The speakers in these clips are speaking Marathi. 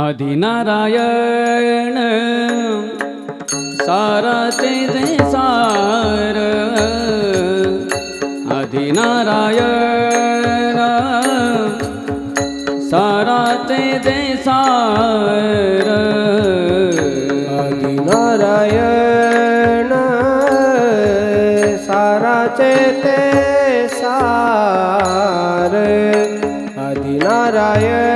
आदिनारायण साराचे दे सार आदिनारायण साराचे दे सार नारायण साराचे ते सार आदिनारायण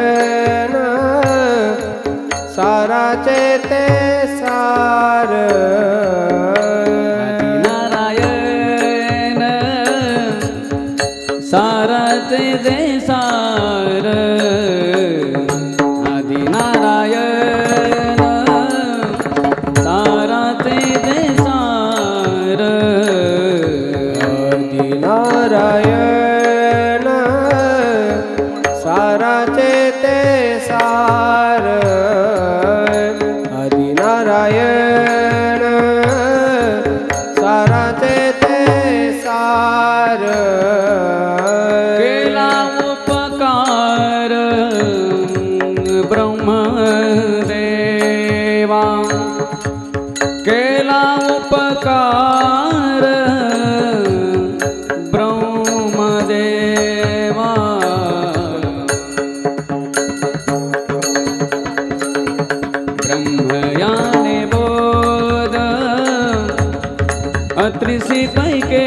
साराचे ते सार. आदिनारायण साराचे जे सार. आदिनारायण साराचे जे सार. आदिनारायण निरकार ब्रह्मदेवा। ब्रह्मयानि बोध अत्रिषि कैके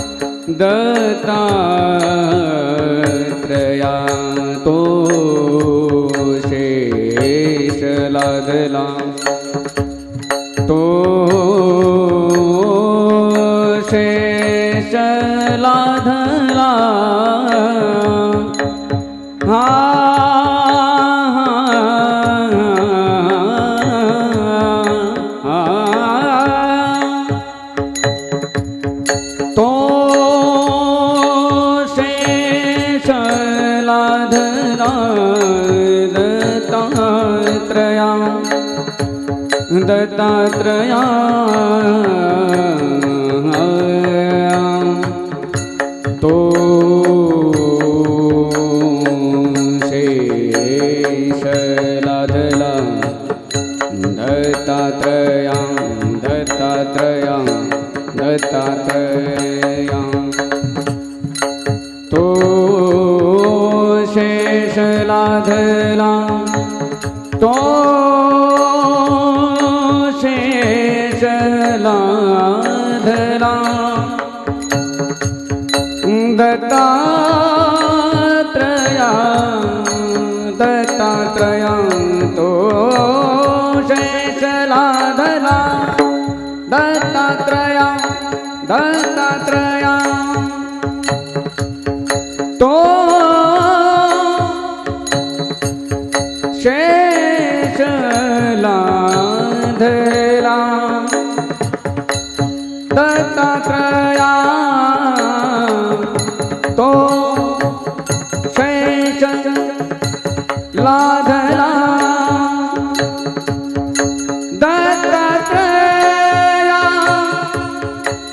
दत्तात्रया दत्तात्रया तो शेष लाधला दत्तात्रया। तो शेषलादला दत्तात्रया दत्तात्रया दत्तात्रया। तो शेषलादला तो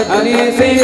અગ્નિ સિંહ